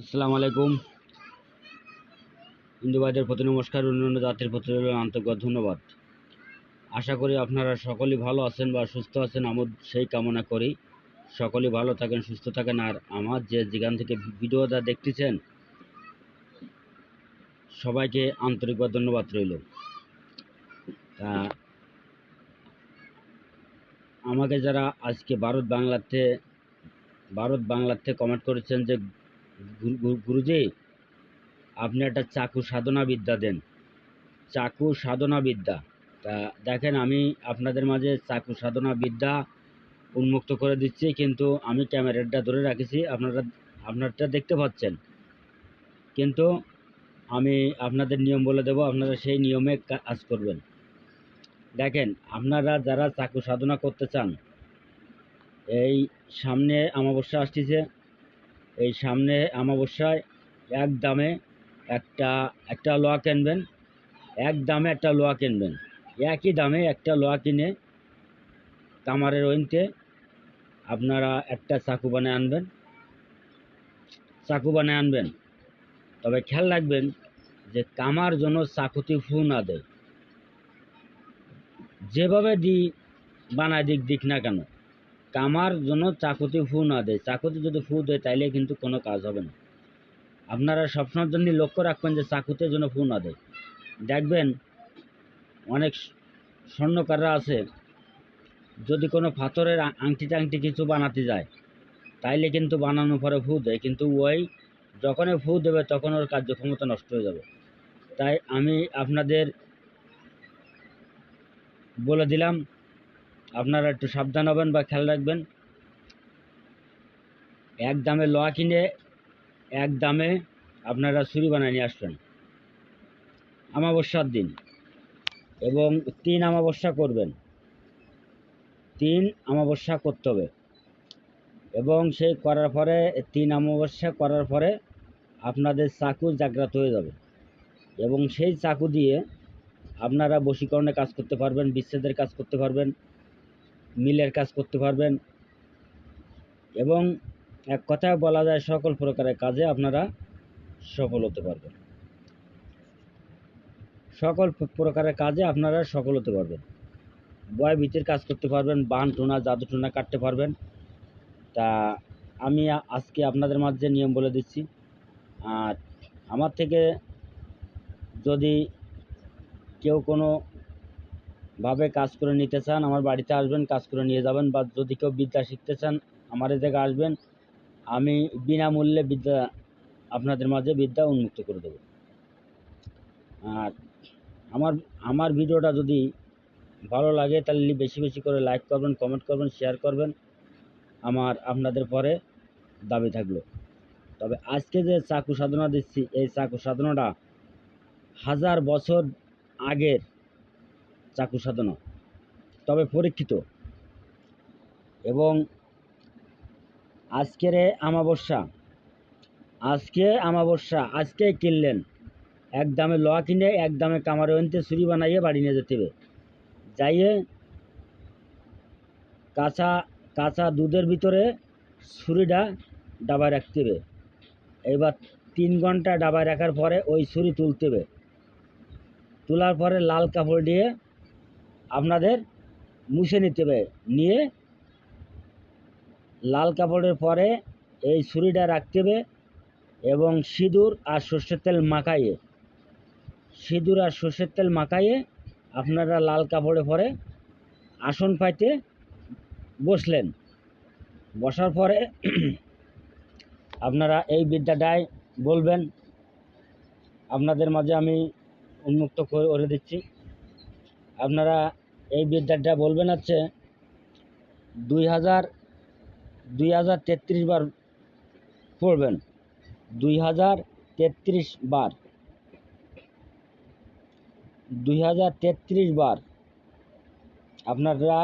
আসসালামু আলাইকুম। হিন্দু ভাইদের প্রতি নমস্কার, অন্যান্য জাতির প্রতি আন্তরিক ধন্যবাদ। আশা করি আপনারা সকলেই ভালো আছেন বা সুস্থ আছেন আমার সেই কামনা করি। সকলেই ভালো থাকেন, সুস্থ থাকেন। আর আমার যে যেখান থেকে ভিডিওটা দেখতেছেন, সবাইকে আন্তরিকভাবে ধন্যবাদ রইল। তা, আমাকে যারা আজকে ভারত বাংলাতে ভারত বাংলাতে কমেন্ট করেছেন যে গুরুজি, আপনি একটা চাকু সাধনা বিদ্যা দেন। চাকু সাধনা বিদ্যা। তা দেখেন, আমি আপনাদের মাঝে চাকু সাধনা বিদ্যা উন্মুক্ত করে দিচ্ছি, কিন্তু আমি ক্যামেরাটা ধরে রাখেছি, আপনারা, আপনারটা দেখতে পাচ্ছেন। কিন্তু আমি আপনাদের নিয়ম বলে দেব, আপনারা সেই নিয়মে কাজ করবেন। দেখেন, আপনারা যারা চাকু সাধনা করতে চান, এই সামনে অমাবস্যা আসতেছে এই সামনে অমাবস্যায় এক দামে একটা একটা লোয়া কিনবেন, এক দামে একটা লোয়া কিনবেন। একই দামে একটা লোয়া কিনে কামারের ওইনতে আপনারা একটা চাকু বানিয়ে আনবেন। চাকু বানিয়ে আনবেন। তবে খেয়াল রাখবেন যে কামার জন্য চাকুতি ফু না দেয়। যেভাবে দি বানায় দিক দিক না কেন? কামার জন্য চাকুতি ফু না দেয়। চাকুতি যদি ফু দেয়, তাইলে কিন্তু কোনো কাজ হবে না। আপনারা সবসময়ের জন্য লক্ষ্য রাখবেন যে চাকুতে যেন ফু না দেয়। দেখবেন অনেক স্বর্ণকাররা আছে, যদি কোনো পাথরের আংটি টাংটি কিছু বানাতে যায়, তাইলে কিন্তু বানানোর পরে ফু দেয়। কিন্তু ওই যখনই ফু দেবে, তখন ওর কার্যক্ষমতা নষ্ট হয়ে যাবে। তাই আমি আপনাদের বলে দিলাম আপনারা একটু সাবধান হবেন বা খেয়াল রাখবেন। এক দামে লোহা কিনে এক দামে আপনারা ছুরি বানিয়ে নিয়ে আসবেন। আমাবস্যার দিন এবং তিন আমাবস্যা করবেন। তিন আমাবস্যা করতে হবে এবং সেই করার পরে, তিন আমাবস্যা করার পরে আপনাদের চাকু জাগ্রত হয়ে যাবে এবং সেই চাকু দিয়ে আপনারা বশীকরণে কাজ করতে পারবেন, বিচ্ছেদের কাজ করতে পারবেন। মিলের কাজ করতে পারবেন। এবং এক কথায় বলা যায়, সকল প্রকারের কাজে আপনারা সফল হতে পারবেন। সকল প্রকারের কাজে আপনারা সফল হতে পারবেন। বয় ভিতের কাজ করতে পারবেন, বান টোনা, জাদু টোনা কাটতে পারবেন। তা আমি আজকে আপনাদের মাঝে নিয়ম বলে দিচ্ছি, আর আমার থেকে যদি কেউ কোনো ভাবে কাজ করে নিতে চান, আমার বাড়িতে আসবেন, কাজ করে নিয়ে যাবেন, বা যদি কেউ বিদ্যা শিখতে চান, আমার এই আসবেন, আমি বিনামূল্যে বিদ্যা আপনাদের মাঝে বিদ্যা উন্মুক্ত করে দেবো। আর আমার আমার ভিডিওটা যদি ভালো লাগে, তাহলে বেশি বেশি করে লাইক করবেন কমেন্ট করবেন শেয়ার করবেন। আমার আপনাদের পরে দাবি থাকল। তবে আজকে যে চাকু সাধনা দিচ্ছি, এই চাকু সাধনাটা হাজার বছর আগের চাকু সাধনা, তবে পরীক্ষিত। এবং আজকের আমাবস্যা, আজকে আমাবস্যা, আজকে কিনলেন। এক দামে লোহা কিনে এক দামে কামারে আনতে ছুরি বানাইয়ে বাড়ি নিয়ে যেতে হবে। যাইয়ে কাঁচা কাঁচা দুধের ভিতরে ছুরিটা ডাবায় রাখতে হবে। এবার তিন ঘণ্টা ডাবায় রাখার পরে ওই ছুরি তুলতে হবে। তোলার পরে লাল কাপড় দিয়ে আপনাদের মুছে নিতে হবে। নিয়ে লাল কাপড়ের পরে এই ছুরিটা রাখতে হবে এবং সিঁদুর আর সর্ষের তেল মাখাইয়ে, সিঁদুর আর সর্ষের তেল মাখাইয়ে আপনারা লাল কাপড়ে পরে আসন পাইতে বসলেন। বসার পরে আপনারা এই বিদ্যাটায় বলবেন। আপনাদের মাঝে আমি উন্মুক্ত করে দিচ্ছি। আপনারা এই বিদ্যাটা বলবেন হচ্ছে দুই হাজার দুই হাজার তেত্রিশ বার পড়বেন। দুই হাজার তেত্রিশ বার। দুই হাজার তেত্রিশ বার আপনারা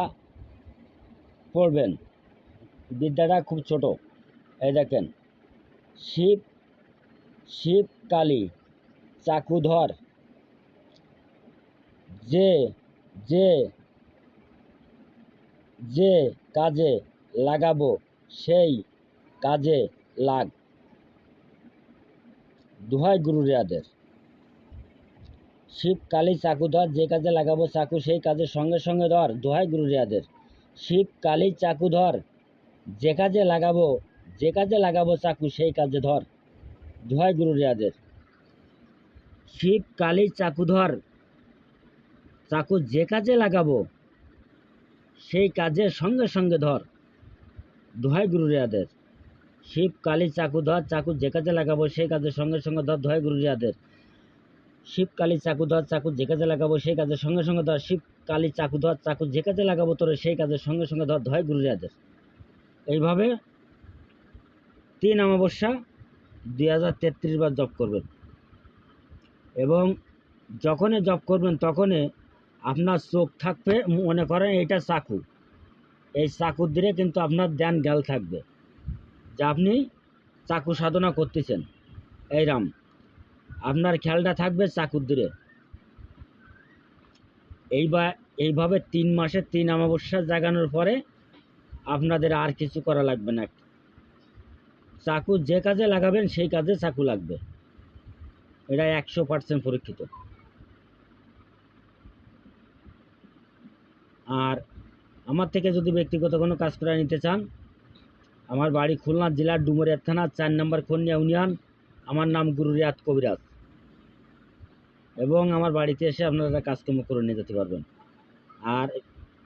পড়বেন। বিদ্যাটা খুব ছোট। এই দেখেন। শিব শিব কালী চাকুধর যে যে যে কাজে লাগাবো, সেই কাজে লাগ। দুহাই গুরু রেয়াদের শিব কালী চাকু ধর, যে কাজে লাগাবো চাকু, সেই কাজের সঙ্গে সঙ্গে ধর, দোহাই গুরু রেয়াদের শিব কালী চাকু ধর, যে কাজে লাগাবো, যে কাজে লাগাবো চাকু, সেই কাজে ধর, দোহাই গুরু রেয়াদের শিব কালী চাকু ধর, চাকু যে কাজে লাগাবো সেই কাজের সঙ্গে সঙ্গে ধর, দোহাই গুরু রেয়াদের শিব, কালী, চাকু ধর, চাকু যে কাজে লাগাবো সেই কাজের সঙ্গে সঙ্গে ধর, দোহাই গুরু রেয়াদের শিব, কালী, চাকু ধর, চাকু যে কাজে লাগাবো সেই কাজের সঙ্গে সঙ্গে ধর, শিব, কালী, চাকু ধর, চাকু যে কাজে লাগাবো তোর সেই কাজের সঙ্গে সঙ্গে ধর, দোহাই গুরু রেয়াদের এইভাবে তিন অমাবস্যা দুই হাজার তেত্রিশ বার জপ করবেন। এবং যখনই জপ করবেন তখনই আপনার চোখ থাকবে, মনে করেন এটা চাকু। এই চাকুর দিলে কিন্তু আপনার ধ্যান জ্ঞাল থাকবে। যে আপনি চাকু সাধনা করতেছেন এই রাম আপনার খেয়ালটা থাকবে চাকুর দিলে। এইবার, এইভাবে তিন মাসে তিন অমাবস্যা জাগানোর পরে আপনাদের আর কিছু করা লাগবে না। চাকু যে কাজে লাগাবেন, সেই কাজে চাকু লাগবে। এটা একশো পার্সেন্ট পরীক্ষিত। আর আমার থেকে যদি ব্যক্তিগত কোনো কাজ করে নিতে চান, আমার বাড়ি খুলনা জেলার ডুমুরিয়া থানা চার নম্বর খন্যা ইউনিয়ন, আমার নাম গুরু রিয়াদ কবিরাজ। এবং আমার বাড়িতে এসে আপনারা কাজকর্ম করে নিয়ে যেতে পারবেন। আর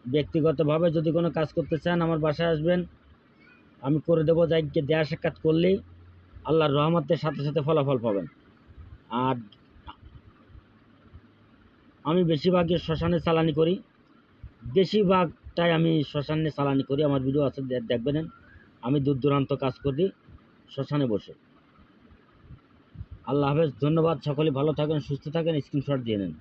ব্যক্তিগতভাবে যদি কোনো কাজ করতে চান, আমার বাসায় আসবেন। আমি করে দেবো যাইকে দেয়া সাক্ষাৎ করলেই আল্লাহর রহমতের সাথে সাথে ফলাফল পাবেন। আর আমি বেশিরভাগই শ্মশানে চালানি করি। বেশিরভাগটাই আমি শ্মশানে চালানি করি, আমার ভিডিও আছে দেখবেন। আমি দূর দূরান্ত কাজ করি, শ্মশানে বসে। আল্লাহ হাফেজ, ধন্যবাদ। সকলে ভালো থাকেন, সুস্থ থাকেন স্ক্রিনশট দিয়ে নেন।